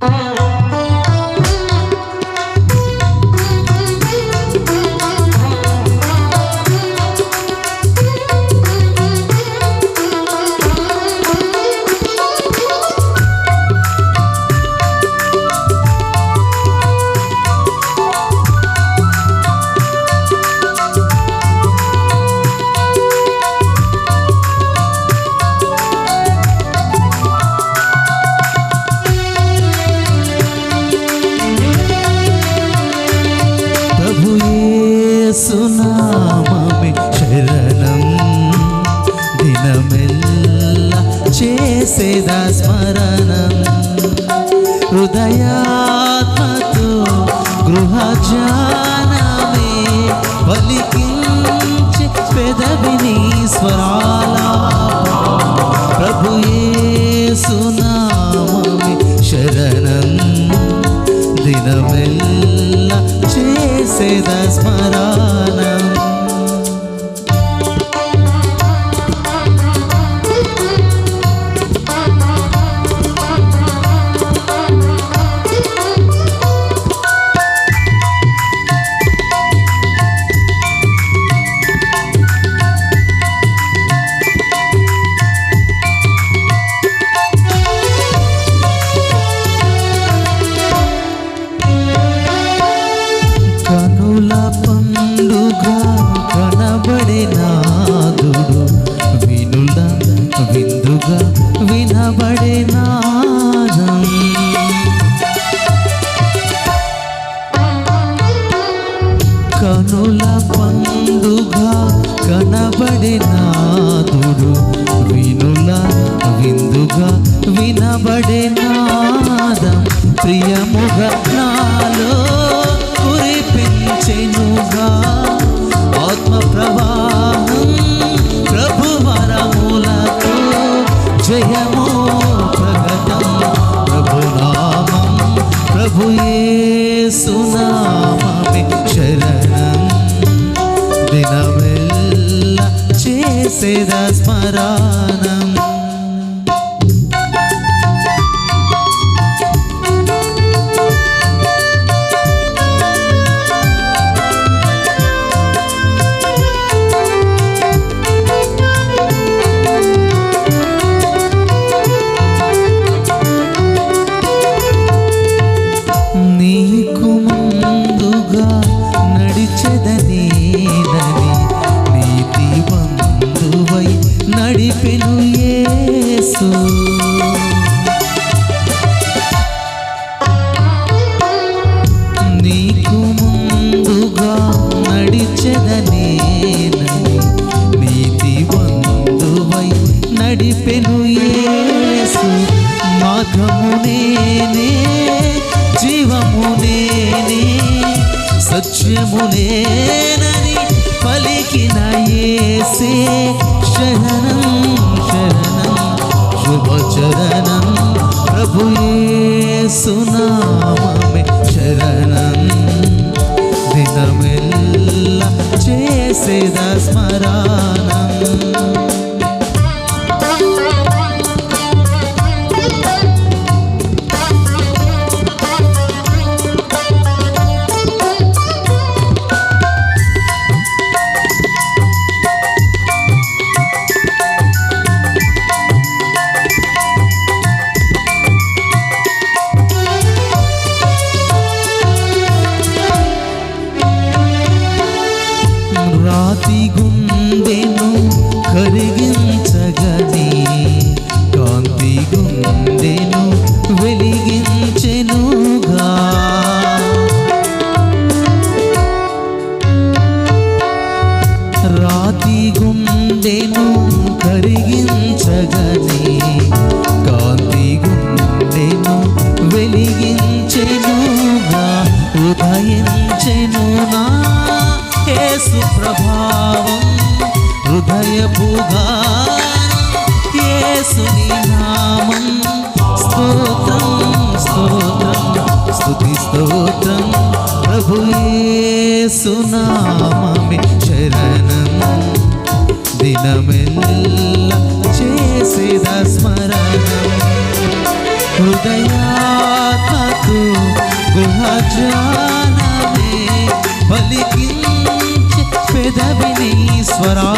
ప్రభు దినమెల్ల చేసేదా స్మరణం? హృదయాత్మతో గృహజానమే పలికించి పెదవిని స్వరాల ప్రభు యేసునామమే శరణం. దినమెల్ల చేసేదా స్మరణ పండుగ కనబడే నాదుడు వినుల విందుగా వినబడే నాదం కనుల పందుగా కనబడే నాదుడు వినుల విందుగా వినబడే నాదం ప్రియముగ నాలో కురిపించెనుగా. ఆత్మ ప్రవాహం ప్రభు వరములతో జయము ప్రగతం ప్రభు నామం ప్రభు యేసునామమే శరణం. చేసేద స్మరణం నడిపెను యేసు. నీకు ముందుగా నడిచెదనేనని నీతి బంధువై నడిపెను యేసు. మార్గము నేనే జీవము నేనే సత్యము నేనని పలికిన యేసే శరణం శరణం శుభచరణం. ప్రభు యేసునామమే శరణం. దినమెల్ల చేసేద స్మరణం వెలిగించెనుగా. రాతి గుండెను కరిగించగని కాంతి గుండెను వెలిగించెనుగా ఉదయించెను నా యేసు ప్రభావం హృదయపుగా యేసుని నామం స్తోత్రం స్తోత్రం స్తుతి స్తోత్రం. ప్రభు యేసునామమే శరణం. దినమెల్ల చేసేద స్మరణం. హృదయా గృహజానమే గుహజానమే పలికించే పెదవిని స్వరా